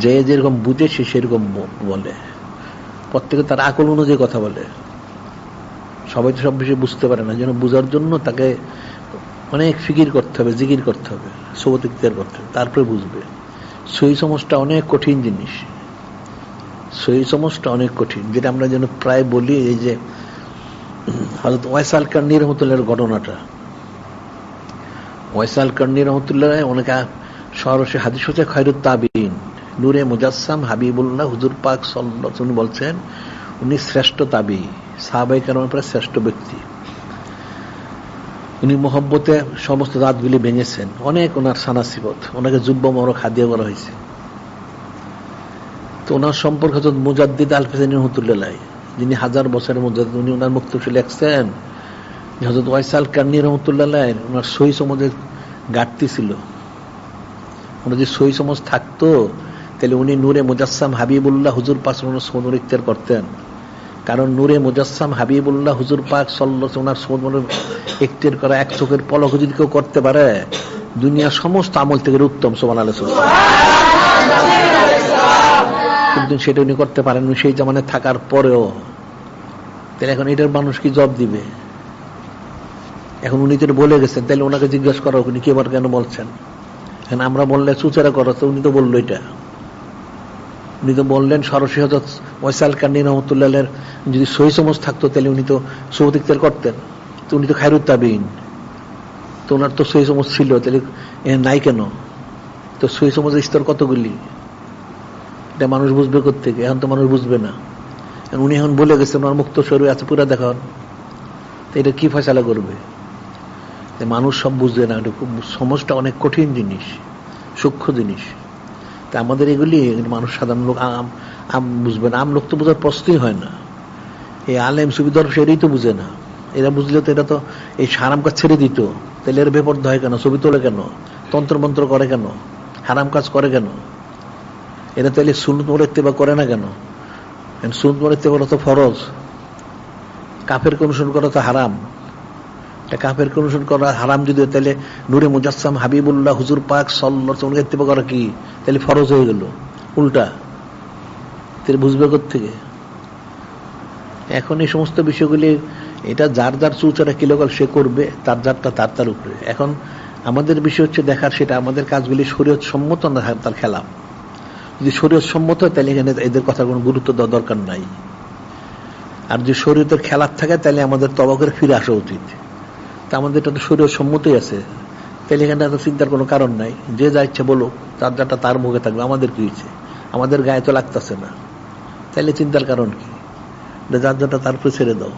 যে যেরকম বুঝে সে সেরকম বলে। প্রত্যেকে তার আকল অনুযায়ী কথা বলে। সবাই তো সব বিষয়ে বুঝতে পারে না। যেন বুঝার জন্য তাকে অনেক ফিকির করতে হবে, জিকির করতে হবে, সবত করতে হবে, তারপরে বুঝবে। সই সমাজটা অনেক কঠিন জিনিস। সই সমাজটা অনেক কঠিন, যেটা আমরা যেন প্রায় বলি এই যে হজরত ওয়াইসাল কান্নি রহমতুল্লাহর ঘটনাটা। ওয়াইসাল কান্নি রহমতুল্লাহ অনেকে সরসে হাদিস হচ্ছে খৈরুত তাবিন নূরে মুজাসসাম হাবিবুল্লাহ হুজুর পাক সাল্লাহ বলছেন, উনি শ্রেষ্ঠ তাবি সাহাবাই কারণ পরে শ্রেষ্ঠ ব্যক্তি। উনি মোহব্বতে সমস্ত দাঁতগুলি ভেঙেছেন, অনেক ওনার সানাসিবত, ওনাকে যুব্য মরক হাদিয়া করা হয়েছে। তো ওনার সম্পর্কে হচ্ছে মুজাদ্দিদ আল ফেসেন রহমতুল্লাহ যিনি হাজার বছরের মধ্যে উনি ওনার মুক্তশী লেখছেন হজরত ওয়াইসাল কান্নি রহমতুল্লাহ ওনার সই সমাজের ঘাটতি ছিল। ওনার যে সই সমাজ থাকতো, তাহলে উনি নূরে মুজাসসাম হাবিবুল্লাহ হুজুর পাক সোনুর ইখতিয়ার করতেন। কারণ নূরে মুজাসসাম হাবিবুল্লাহ হুজুর পাক সল্ল ওনার সোনুর ইখতিয়ার করা এক চোখের পলক যদি কেউ করতে পারে, দুনিয়ার সমস্ত আমল থেকে উত্তম সোমান আলহ কিন্তু সেটা উনি করতে পারেন সেই জামানে থাকার পরেও। তাহলে এখন এটার মানুষ কি জব দিবে? এখন উনি তো বলে গেছেন, তাহলে ওনাকে জিজ্ঞাসা করা উনি কি এবার কেন বলছেন? এখন আমরা বললে চুচারা করো, তো উনি তো বলল এটা। উনি তো বললেন, সরসী হজরত ওয়াইসাল কান্নি রহমতুল্লাহ যদি সহি সমজ থাকতো, তাহলে উনি তো সৌদিকদের করতেন। তো উনি তো খায়রুত তাবিন তো ওনার তো সহি সমজ ছিল, তাহলে নাই কেন? তো সহি সমজের স্তর কতগুলি? এটা মানুষ বুঝবে থেকে এখন তো মানুষ বুঝবে না। উনি এখন বলে গেছেন ওনার মুক্ত শরীর আছে, পুরা দেখান। তো এটা কি ফয়সালা করবে? মানুষ সব বুঝবে না সমাজটা অনেক কঠিন জিনিস, সূক্ষ্ম জিনিস। তা আমাদের এগুলি মানুষ সাধারণ লোক, আম আম বুঝবে না। আম লোক তো বোঝার প্রশ্নই হয় না। এই আলেম, সুবিধর, সেটাই তো বুঝে না। এরা বুঝলে তো এটা তো এই হারাম কাজ ছেড়ে দিত। তাহলে এর বেপর্দ হয় কেন? ছবি তোলে কেন? তন্ত্রমন্ত্র করে কেন? হারাম কাজ করে কেন? এরা তাহলে সুনত মরে বা করে না কেন? সুনত মরে করা তো ফরজ। কাফের অনুসরণ করা তো হারাম। কাফের অনুসরণ করা হারাম যদি তাহলে নুরে মুজাসসাম হাবিবুল্লাহ হুজুর পাক সল্লা ইত্তেবা করা কি? তাহলে ফরজ হয়ে গেল। উল্টা। তাহলে বুঝবে থেকে এখন এই সমস্ত বিষয়গুলি, এটা যার যার চুচারা কিলোকাল সে করবে, তার যারটা তার তার উপরে। এখন আমাদের বিষয় হচ্ছে দেখার সেটা, আমাদের কাজগুলি শরীয়ত সম্মত না তার খেলা যদি শরীয়ত সম্মত হয় তাহলে এখানে এদের কথা কোনো গুরুত্ব দেওয়া দরকার নাই। আর যদি শরীয়তের খেলার থাকে তাহলে আমাদের তবাকের ফিরে আসা উচিত। তা আমাদের এটা তো শরীর সম্মতই আছে। তাহলে এখানে এত চিন্তার কোনো কারণ নাই। যে যা ইচ্ছে বলো যাটা তার মুখে থাকবে, আমাদের কি হয়েছে? আমাদের গায়ে তো লাগতেছে না। তাহলে চিন্তার কারণ কি? যার যাটা তার ছেড়ে দাও।